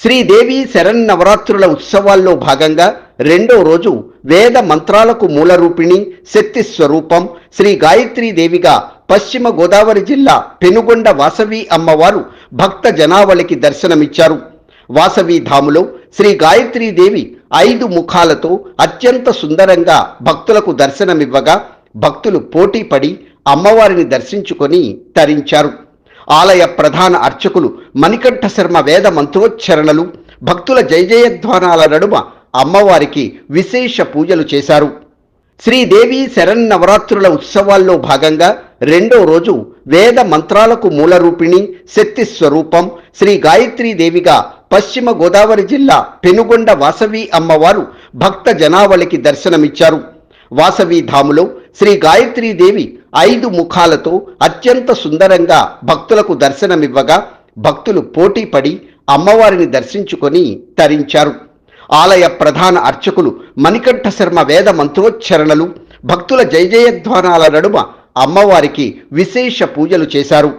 శ్రీదేవి శరణ్ నవరాత్రుల ఉత్సవాల్లో భాగంగా రెండో రోజు వేద మంత్రాలకు మూలరూపిణి శక్తి స్వరూపం శ్రీ గాయత్రీదేవిగా పశ్చిమ గోదావరి జిల్లా పెనుగొండ వాసవి అమ్మవారు భక్త జనావళికి దర్శనమిచ్చారు. వాసవి ధాములో శ్రీ గాయత్రీదేవి ఐదు ముఖాలతో అత్యంత సుందరంగా భక్తులకు దర్శనమివ్వగా భక్తులు పోటీపడి అమ్మవారిని దర్శించుకొని తరించారు. ఆలయ ప్రధాన అర్చకులు మణికంఠ శర్మ వేద మంత్రోచ్చరణలు భక్తుల జయజయధ్వానాల నడుమ అమ్మవారికి విశేష పూజలు చేశారు. శ్రీదేవి శరన్నవరాత్రుల ఉత్సవాల్లో భాగంగా రెండో రోజు వేద మంత్రాలకు మూలరూపిణి శక్తి స్వరూపం శ్రీ గాయత్రీదేవిగా పశ్చిమ గోదావరి జిల్లా పెనుగొండ వాసవి అమ్మవారు భక్త జనావళికి దర్శనమిచ్చారు. వాసవి ధాములో శ్రీ గాయత్రీదేవి ఐదు ముఖాలతో అత్యంత సుందరంగా భక్తులకు దర్శనమివ్వగా భక్తులు పోటీపడి అమ్మవారిని దర్శించుకొని తరించారు. ఆలయ ప్రధాన అర్చకులు మణికంఠ శర్మ వేద మంత్రోచ్చరణలు భక్తుల జయజయధ్వానాల నడుమ అమ్మవారికి విశేష పూజలు చేశారు.